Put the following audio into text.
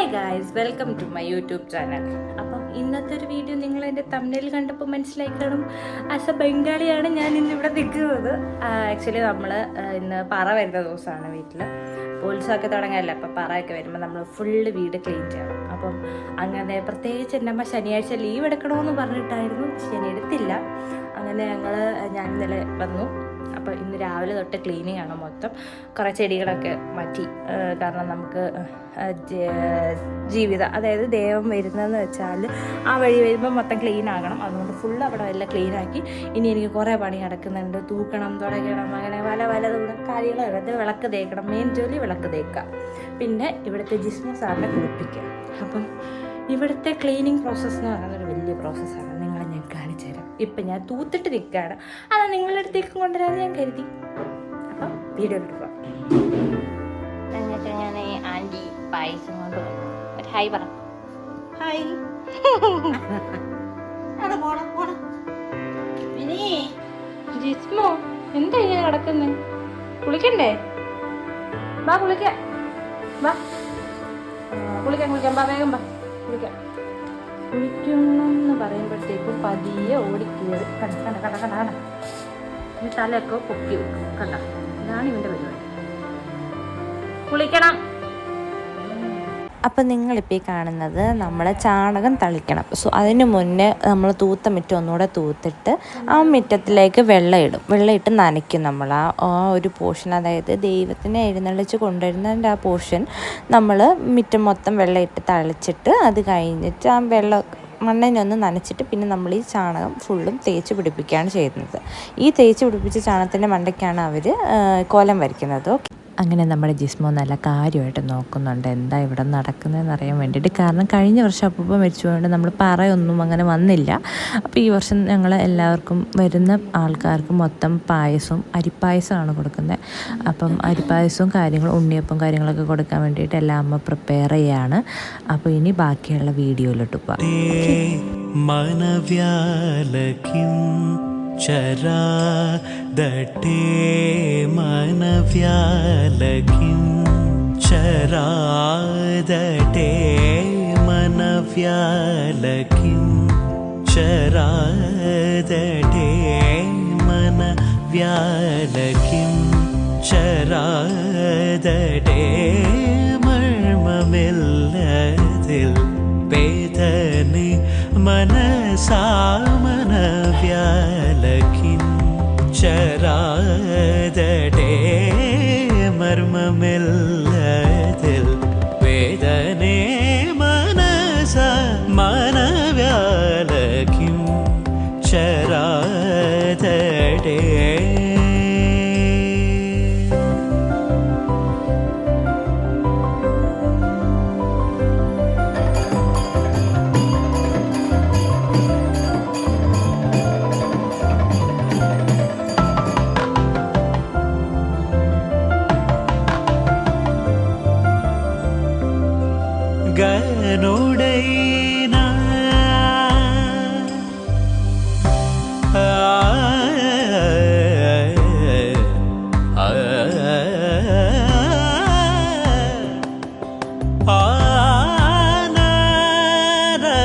Hi guys welcome to my YouTube channel അപ്പം ഇന്നത്തെ ഒരു വീഡിയോ നിങ്ങൾ എന്റെ തമിഴിൽ കണ്ടപ്പോൾ മനസ്സിലായി കാണും ആസ് എ ബംഗാളിയാണ് ഞാൻ ഇന്ന് ഇവിടെ നിൽക്കുന്നത്. ആക്ച്വലി നമ്മൾ ഇന്ന് പറ വരുന്ന ദിവസമാണ് വീട്ടിൽ ഉത്സവമൊക്കെ തുടങ്ങാനല്ല അപ്പം പറയൊക്കെ വരുമ്പോൾ നമ്മൾ ഫുള്ള് വീട് ക്ലീൻ ചെയ്യണം. അപ്പം അങ്ങനെ പ്രത്യേകിച്ച് എന്റെ അമ്മ ശനിയാഴ്ച ലീവ് എടുക്കണമെന്ന് പറഞ്ഞിട്ടായിരുന്നു ശനി എടുത്തില്ല അങ്ങനെ ഞങ്ങൾ ഞാൻ ഇന്നലെ വന്നു. അപ്പോൾ ഇന്ന് രാവിലെ തൊട്ട് ക്ലീനിങ് ആണ് മൊത്തം. കുറേ ചെടികളൊക്കെ മാറ്റി. കാരണം നമുക്ക് ജീവിതം അതായത് ദേവം വരുന്നതെന്ന് വെച്ചാൽ ആ വഴി വരുമ്പോൾ മൊത്തം ക്ലീൻ ആകണം. അതുകൊണ്ട് ഫുൾ അവിടെ എല്ലാം ക്ലീൻ ആക്കി. ഇനി എനിക്ക് കുറേ പണി നടക്കുന്നുണ്ട്. തൂക്കണം തുടയ്ക്കണം അങ്ങനെ പല പല കാര്യങ്ങളും അതായത് വിളക്ക് തേക്കണം. മെയിൻ ജോലി വിളക്ക് തേക്കുക. പിന്നെ ഇവിടുത്തെ ജിസ്മ സാറിനെ കുളിപ്പിക്കുക. അപ്പം ഇവിടുത്തെ ക്ലീനിങ് പ്രോസസ്സ് എന്ന് പറയുന്നത് ഒരു വലിയ പ്രോസസ്സാണ് ഇപ്പം ഞാൻ തൂത്തിട്ട് നിൽക്കുകയാണ്. അത് നിങ്ങളുടെ അടുത്തേക്ക് കൊണ്ടുവരാമെന്ന് ഞാൻ കരുതി. അപ്പം വീഡിയോ എടുക്കുക. എന്നിട്ട് ഞാൻ ആന്റി പായസം കൊണ്ട് ഒരു ഹായ് പറ. ഹായ്. ജിസ്മോ എന്താ ഇങ്ങനെ കിടക്കുന്നത് കുളിക്കണ്ടേ? വാ കുളിക്കാം. വാ. കുളിക്കാം കുളിക്കാം. വാ വേഗം വാ. കുളിക്കാം. കുളിക്കണമെന്ന് പറയുമ്പോഴത്തേക്കും പതിയെ ഓടിക്കയറി കണ്ട കണ്ട കണ്ട കണ്ട കണ്ട. ഈ തലയൊക്കെ പൊക്കി വെക്കും. കണ്ട ഇതാണ് ഇവന്റെ പരിപാടി. കുളിക്കണം. അപ്പം നിങ്ങളിപ്പോൾ ഈ കാണുന്നത് നമ്മൾ ചാണകം തളിക്കണം. സോ അതിന് മുന്നേ നമ്മൾ തൂത്ത മുറ്റം ഒന്നുകൂടെ തൂത്തിട്ട് ആ മുറ്റത്തിലേക്ക് വെള്ളം ഇടും വെള്ളം ഇട്ട് നനയ്ക്കും നമ്മൾ ആ ഒരു പോർഷൻ അതായത് ദൈവത്തിനെ എഴുന്നള്ളിച്ച് കൊണ്ടുവരുന്നതിന്റെ ആ പോർഷൻ നമ്മൾ മുറ്റം മൊത്തം വെള്ളം ഇട്ട് തളിച്ചിട്ട് അത് കഴിഞ്ഞിട്ട് ആ വെള്ളം മണ്ണിനൊന്ന് നനച്ചിട്ട് പിന്നെ നമ്മൾ ഈ ചാണകം ഫുള്ളും തേച്ച് പിടിപ്പിക്കുകയാണ് ചെയ്യുന്നത്. ഈ തേച്ച് പിടിപ്പിച്ച ചാണകത്തിന്റെ മണ്ടയ്ക്കാണ് അവർ കോലം വരയ്ക്കുന്നത്. അങ്ങനെ നമ്മുടെ ജിസ്മോ നല്ല കാര്യമായിട്ട് നോക്കുന്നുണ്ട്. എന്താ ഇവിടെ നടക്കുന്നതെന്ന് അറിയാൻ വേണ്ടിയിട്ട്. കാരണം കഴിഞ്ഞ വർഷം അപ്പം മരിച്ചുകൊണ്ട് നമ്മൾ പറയൊന്നും അങ്ങനെ വന്നില്ല. അപ്പോൾ ഈ വർഷം ഞങ്ങൾ എല്ലാവർക്കും വരുന്ന ആൾക്കാർക്ക് മൊത്തം പായസവും അരിപ്പായസമാണ് കൊടുക്കുന്നത്. അപ്പം അരിപ്പായസവും കാര്യങ്ങളും ഉണ്ണിയപ്പം കാര്യങ്ങളൊക്കെ കൊടുക്കാൻ വേണ്ടിയിട്ട് എല്ലാം അമ്മ പ്രിപ്പയർ ചെയ്യാണ്. അപ്പോൾ ഇനി ബാക്കിയുള്ള വീഡിയോയിലോട്ട് പോകാം चरा दटे मनव्यालकिं चरा दटे मनव्यालकिं चरा दटे मनव्यालकिं चरा दटे മർമ്മമില്ലതിൽ വേദനി മനസാമന അക്ഷരാതടേ. no